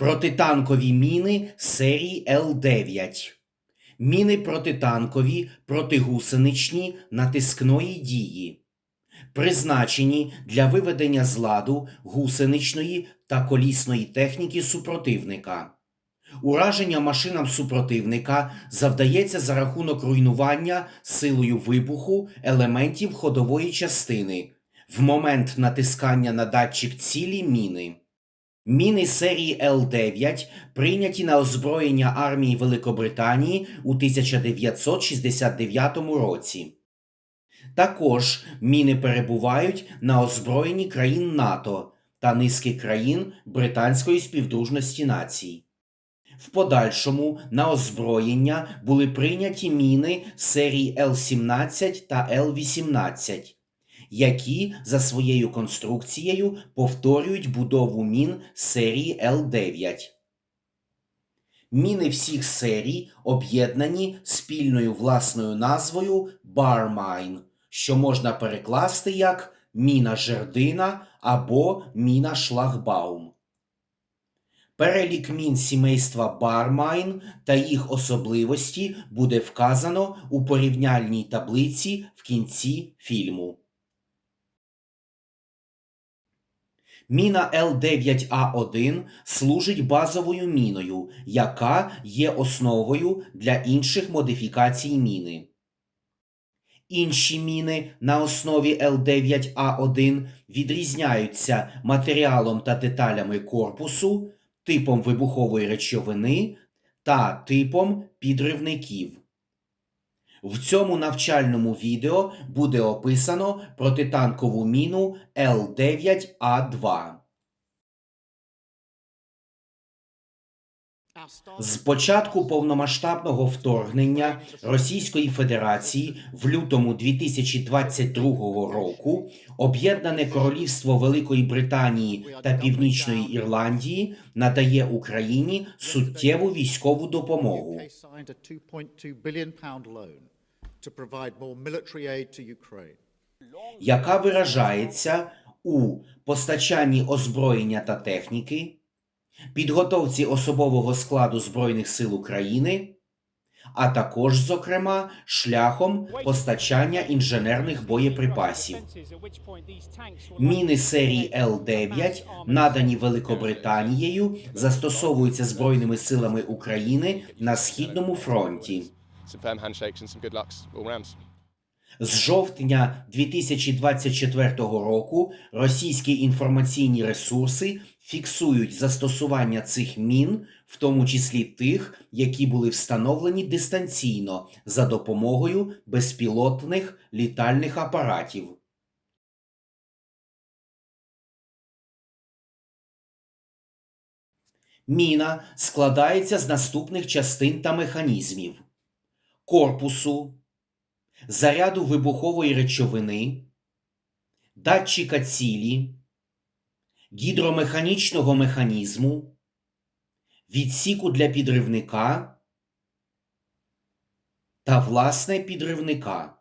Протитанкові міни серії Л9. Міни протитанкові, протигусеничні натискної дії. Призначені для виведення з ладу гусеничної та колісної техніки супротивника. Ураження машинам супротивника завдається за рахунок руйнування силою вибуху елементів ходової частини в момент натискання на датчик цілі міни. Міни серії Л9 прийняті на озброєння армії Великобританії у 1969 році. Також міни перебувають на озброєнні країн НАТО та низки країн Британської співдружності націй. В подальшому на озброєння були прийняті міни серії Л-17 та Л-18, які за своєю конструкцією повторюють будову мін серії Л-9. Міни всіх серій об'єднані спільною власною назвою Barmine, що можна перекласти як міна жердина або міна шлагбаум. Перелік мін сімейства Бармайн та їх особливості буде вказано у порівняльній таблиці в кінці фільму. Міна Л9А1 служить базовою міною, яка є основою для інших модифікацій міни. Інші міни на основі Л9А1 відрізняються матеріалом та деталями корпусу, типом вибухової речовини та типом підривників. В цьому навчальному відео буде описано протитанкову міну Л9А2. З початку повномасштабного вторгнення Російської Федерації в лютому 2022 року Об'єднане Королівство Великої Британії та Північної Ірландії надає Україні суттєву військову допомогу. Яка виражається у постачанні озброєння та техніки, підготовці особового складу Збройних сил України, а також, зокрема, шляхом постачання інженерних боєприпасів. Міни серії Л9, надані Великобританією, застосовуються Збройними силами України на Східному фронті. Some firm handshakes and some good lucks all rounds. З жовтня 2024 року російські інформаційні ресурси фіксують застосування цих мін, в тому числі тих, які були встановлені дистанційно за допомогою безпілотних літальних апаратів. Міна складається з наступних частин та механізмів: корпусу, заряду вибухової речовини, датчика цілі, гідромеханічного механізму, відсіку для підривника та власне підривника.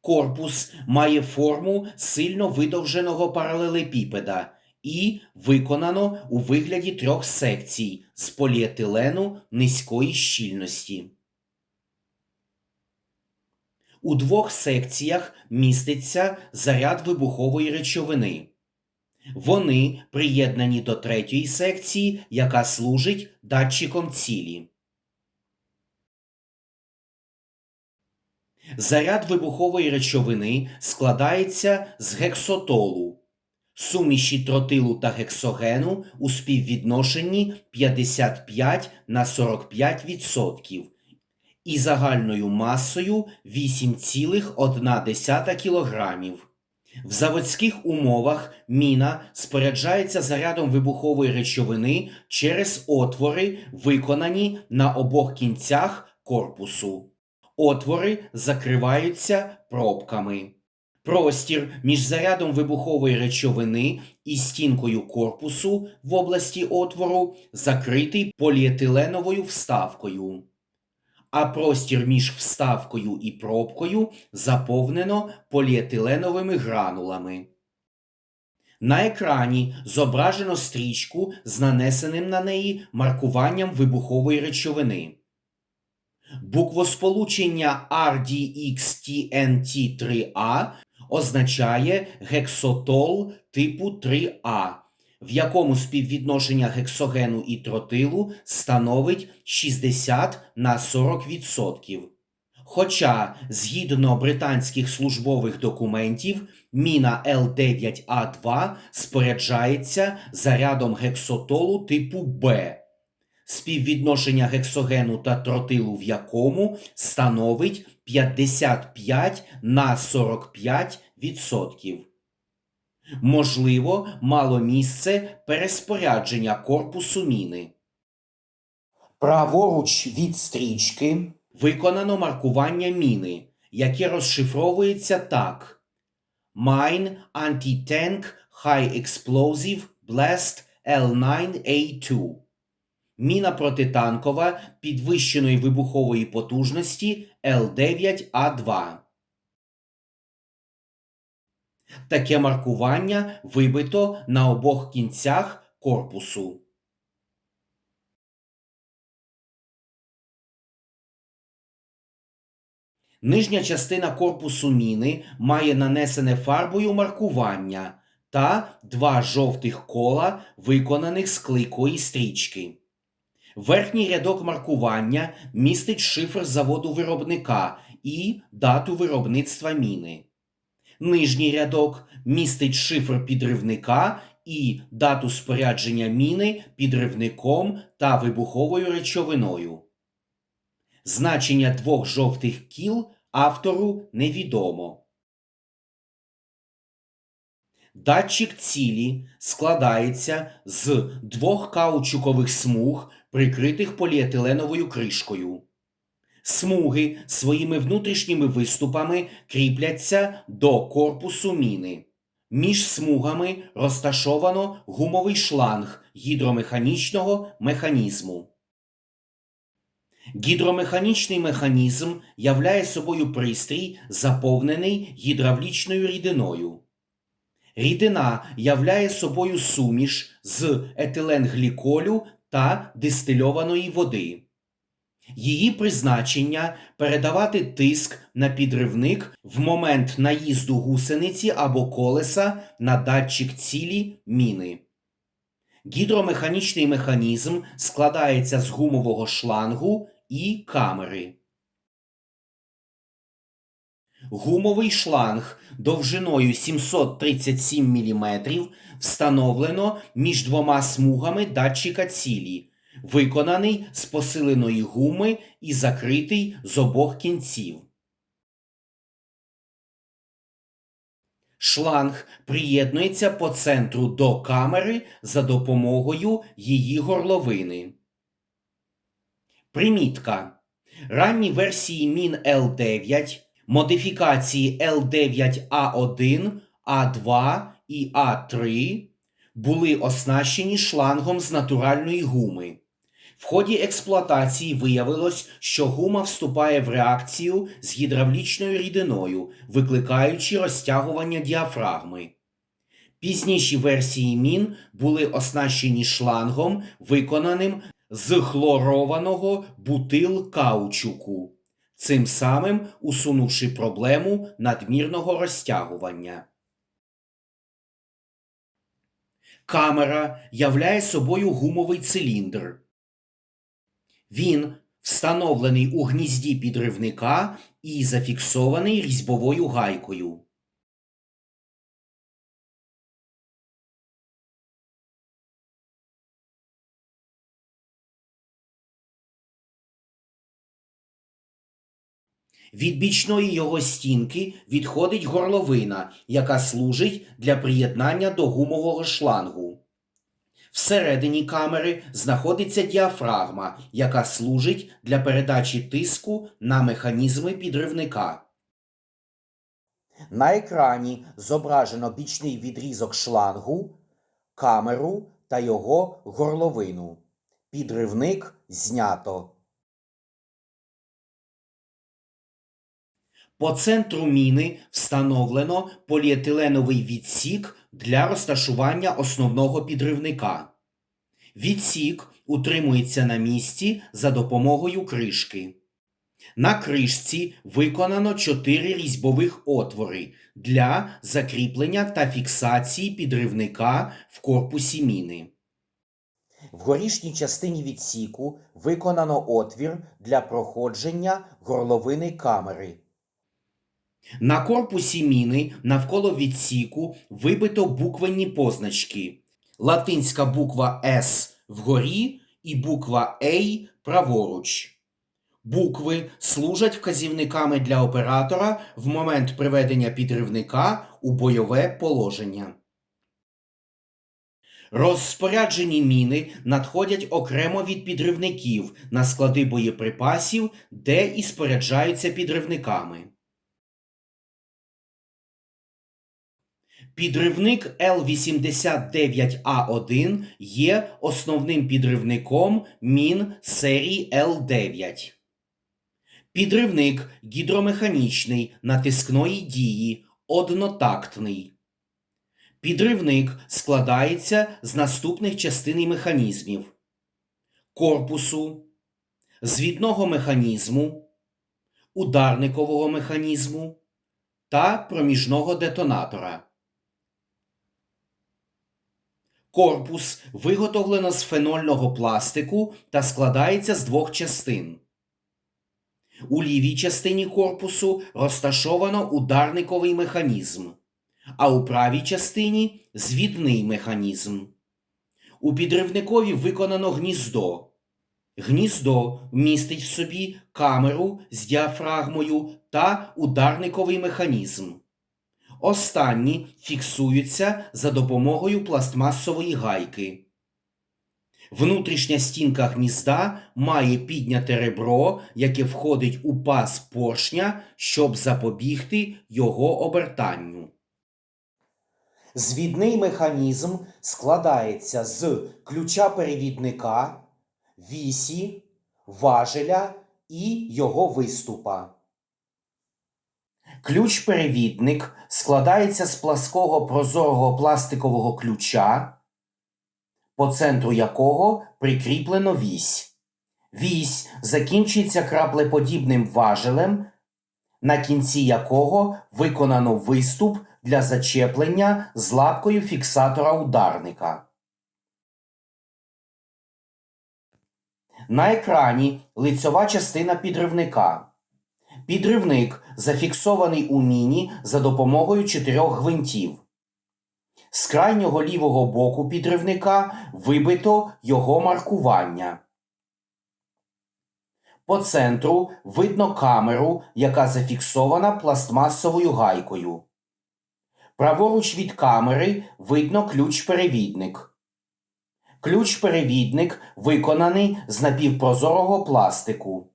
Корпус має форму сильно видовженого паралелепіпеда і виконано у вигляді трьох секцій з поліетилену низької щільності. У двох секціях міститься заряд вибухової речовини. Вони приєднані до третьої секції, яка служить датчиком цілі. Заряд вибухової речовини складається з гексотолу, суміші тротилу та гексогену у співвідношенні 55 на 45% і загальною масою 8,1 кг. В заводських умовах міна споряджається зарядом вибухової речовини через отвори, виконані на обох кінцях корпусу. Отвори закриваються пробками. Простір між зарядом вибухової речовини і стінкою корпусу в області отвору закритий поліетиленовою вставкою, а простір між вставкою і пробкою заповнено поліетиленовими гранулами. На екрані зображено стрічку з нанесеним на неї маркуванням вибухової речовини. Буквосполучення RDXTNT3A означає гексотол типу 3А, в якому співвідношення гексогену і тротилу становить 60 на 40%. Хоча, згідно британських службових документів, міна Л9А2 споряджається зарядом гексотолу типу Б, співвідношення гексогену та тротилу в якому становить 55 на 45 відсотків. Можливо, мало місце переспорядження корпусу міни. Праворуч від стрічки виконано маркування міни, яке розшифровується так: Mine Anti-Tank High Explosive Blast L9A2. Міна протитанкова підвищеної вибухової потужності Л9А2. Таке маркування вибито на обох кінцях корпусу. Нижня частина корпусу міни має нанесене фарбою маркування та два жовтих кола, виконаних з клейкої стрічки. Верхній рядок маркування містить шифр заводу виробника і дату виробництва міни. Нижній рядок містить шифр підривника і дату спорядження міни підривником та вибуховою речовиною. Значення двох жовтих кіл автору невідомо. Датчик цілі складається з двох каучукових смуг, прикритих поліетиленовою кришкою. Смуги своїми внутрішніми виступами кріпляться до корпусу міни. Між смугами розташовано гумовий шланг гідромеханічного механізму. Гідромеханічний механізм являє собою пристрій, заповнений гідравлічною рідиною. Рідина являє собою суміш з етиленгліколю та дистильованої води. Її призначення передавати тиск на підривник в момент наїзду гусениці або колеса на датчик цілі міни. Гідромеханічний механізм складається з гумового шлангу і камери. Гумовий шланг довжиною 737 мм встановлено між двома смугами датчика цілі, виконаний з посиленої гуми і закритий з обох кінців. Шланг приєднується по центру до камери за допомогою її горловини. Примітка. Ранні версії мін L9, модифікації L9A1, A2 і A3 були оснащені шлангом з натуральної гуми. В ході експлуатації виявилось, що гума вступає в реакцію з гідравлічною рідиною, викликаючи розтягування діафрагми. Пізніші версії мін були оснащені шлангом, виконаним з хлорованого бутил каучуку, цим самим усунувши проблему надмірного розтягування. Камера являє собою гумовий циліндр. Він встановлений у гнізді підривника і зафіксований різьбовою гайкою. Від бічної його стінки відходить горловина, яка служить для приєднання до гумового шлангу. Всередині камери знаходиться діафрагма, яка служить для передачі тиску на механізми підривника. На екрані зображено бічний відрізок шлангу, камеру та його горловину. Підривник знято. По центру міни встановлено поліетиленовий відсік для розташування основного підривника. Відсік утримується на місці за допомогою кришки. На кришці виконано чотири різьбових отвори для закріплення та фіксації підривника в корпусі міни. В горішній частині відсіку виконано отвір для проходження горловини камери. На корпусі міни навколо відсіку вибито буквенні позначки. Латинська буква С вгорі і буква А праворуч. Букви служать вказівниками для оператора в момент приведення підривника у бойове положення. Розпоряджені міни надходять окремо від підривників на склади боєприпасів, де і споряджаються підривниками. Підривник Л-89А1 є основним підривником мін серії Л-9. Підривник гідромеханічний натискної дії, однотактний. Підривник складається з наступних частин і механізмів: корпусу, звідного механізму, ударникового механізму та проміжного детонатора. Корпус виготовлено з фенольного пластику та складається з двох частин. У лівій частині корпусу розташовано ударниковий механізм, а у правій частині звідний механізм. У підривникові виконано гніздо. Гніздо містить в собі камеру з діафрагмою та ударниковий механізм. Останні фіксуються за допомогою пластмасової гайки. Внутрішня стінка гнізда має підняте ребро, яке входить у паз поршня, щоб запобігти його обертанню. Звідний механізм складається з ключа перевідника, вісі, важеля і його виступа. Ключ-перевідник складається з плаского прозорого пластикового ключа, по центру якого прикріплено вісь. Вісь закінчується краплеподібним важелем, на кінці якого виконано виступ для зачеплення з лапкою фіксатора ударника. На екрані лицьова частина підривника. Підривник зафіксований у міні за допомогою чотирьох гвинтів. З крайнього лівого боку підривника вибито його маркування. По центру видно камеру, яка зафіксована пластмасовою гайкою. Праворуч від камери видно ключ-перевідник. Ключ-перевідник виконаний з напівпрозорого пластику.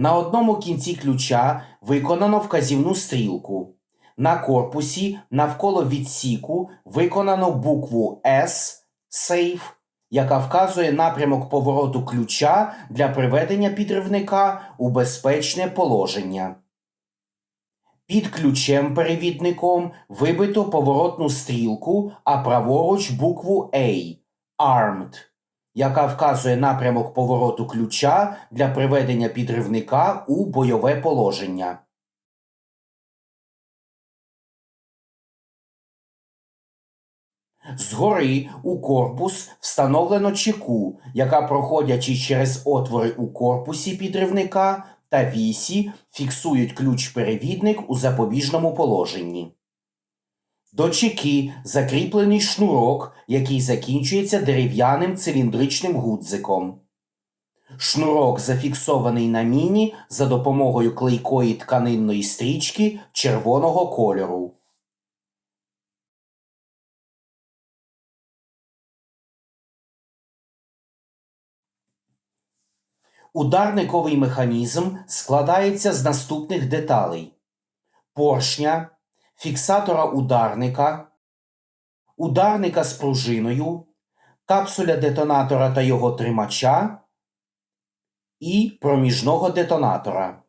На одному кінці ключа виконано вказівну стрілку. На корпусі навколо відсіку виконано букву S Safe, яка вказує напрямок повороту ключа для приведення підривника у безпечне положення. Під ключем-перевідником вибито поворотну стрілку, а праворуч букву A Armed, яка вказує напрямок повороту ключа для приведення підривника у бойове положення. Згори у корпус встановлено чеку, яка, проходячи через отвори у корпусі підривника та вісі, фіксують ключ-перевідник у запобіжному положенні. До чеки закріплений шнурок, який закінчується дерев'яним циліндричним гудзиком. Шнурок зафіксований на міні за допомогою клейкої тканинної стрічки червоного кольору. Ударниковий механізм складається з наступних деталей: поршня, фіксатора ударника, ударника з пружиною, капсуля детонатора та його тримача і проміжного детонатора.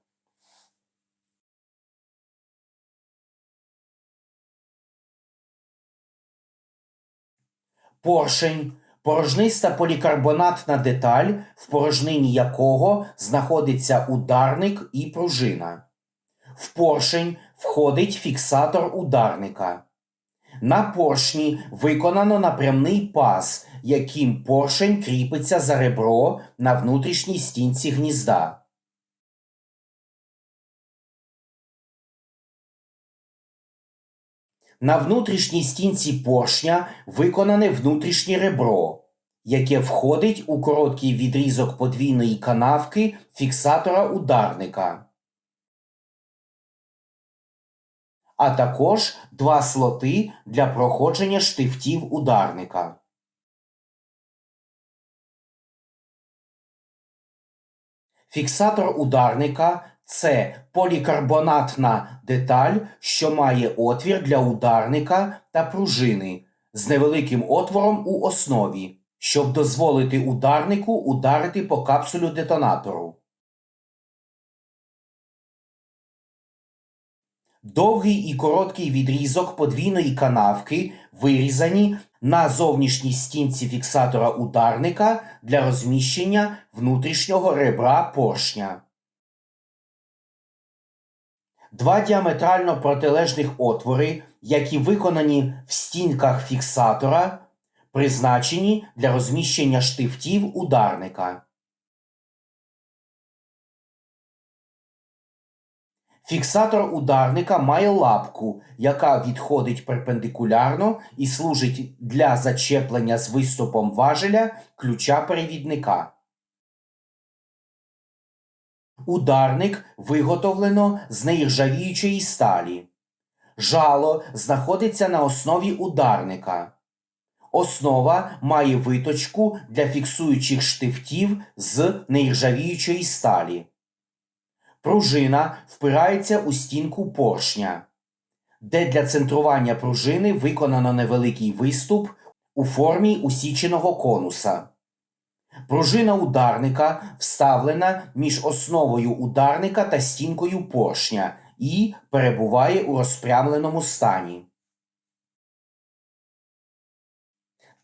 Поршень порожниста полікарбонатна деталь, в порожнині якого знаходиться ударник і пружина. В поршень входить фіксатор ударника. На поршні виконано напрямний паз, яким поршень кріпиться за ребро на внутрішній стінці гнізда. На внутрішній стінці поршня виконане внутрішнє ребро, яке входить у короткий відрізок подвійної канавки фіксатора ударника. А також два слоти для проходження штифтів ударника. Фіксатор ударника це полікарбонатна деталь, що має отвір для ударника та пружини з невеликим отвором у основі, щоб дозволити ударнику ударити по капсулю детонатору. Довгий і короткий відрізок подвійної канавки вирізані на зовнішній стінці фіксатора ударника для розміщення внутрішнього ребра поршня. Два діаметрально протилежних отвори, які виконані в стінках фіксатора, призначені для розміщення штифтів ударника. Фіксатор ударника має лапку, яка відходить перпендикулярно і служить для зачеплення з виступом важеля ключа перевідника. Ударник виготовлено з неіржавіючої сталі. Жало знаходиться на основі ударника. Основа має виточку для фіксуючих штифтів з неіржавіючої сталі. Пружина впирається у стінку поршня, де для центрування пружини виконано невеликий виступ у формі усіченого конуса. Пружина ударника вставлена між основою ударника та стінкою поршня і перебуває у розпрямленому стані.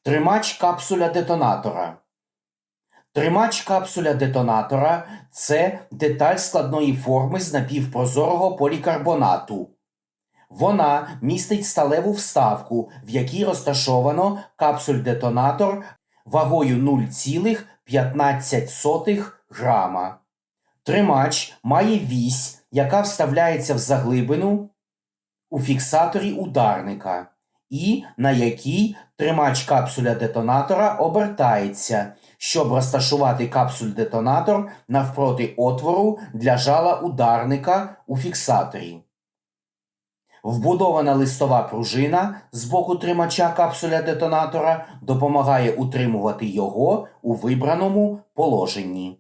Тримач капсуля детонатора. Тримач капсуля детонатора це деталь складної форми з напівпрозорого полікарбонату. Вона містить сталеву вставку, в якій розташовано капсуль-детонатор вагою 0,15 грама. Тримач має вісь, яка вставляється в заглибину у фіксаторі ударника, і на якій тримач капсуля детонатора обертається, щоб розташувати капсуль-детонатор навпроти отвору для жала ударника у фіксаторі. Вбудована листова пружина з боку тримача капсуля детонатора допомагає утримувати його у вибраному положенні.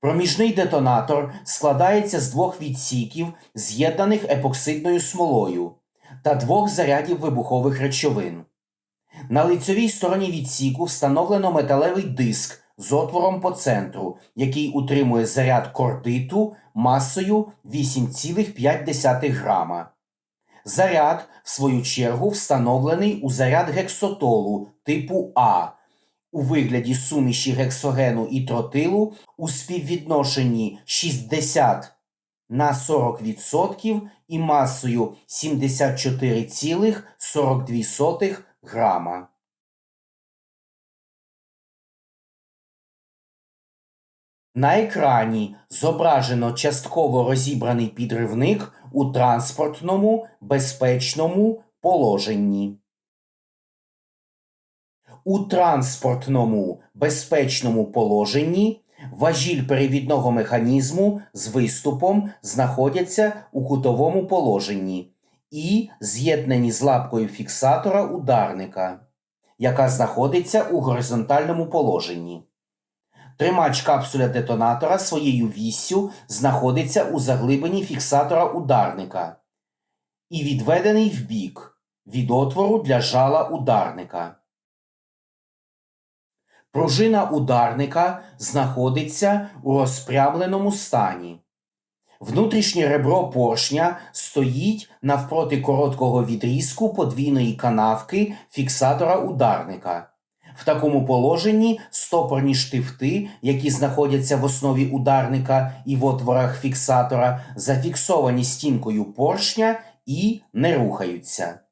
Проміжний детонатор складається з двох відсіків, з'єднаних епоксидною смолою, та двох зарядів вибухових речовин. На лицьовій стороні відсіку встановлено металевий диск з отвором по центру, який утримує заряд кордиту масою 8,5 грама. Заряд, в свою чергу, встановлений у заряд гексотолу типу А у вигляді суміші гексогену і тротилу у співвідношенні 60 на 40% і масою 74,42 грама. На екрані зображено частково розібраний підривник у транспортному безпечному положенні. У транспортному безпечному положенні важіль перевідного механізму з виступом знаходяться у кутовому положенні і з'єднані з лапкою фіксатора ударника, яка знаходиться у горизонтальному положенні. Тримач капсуля детонатора своєю віссю знаходиться у заглибині фіксатора ударника і відведений вбік від отвору для жала ударника. Пружина ударника знаходиться у розпрямленому стані. Внутрішнє ребро поршня стоїть навпроти короткого відрізку подвійної канавки фіксатора ударника. В такому положенні стопорні штифти, які знаходяться в основі ударника і в отворах фіксатора, зафіксовані стінкою поршня і не рухаються.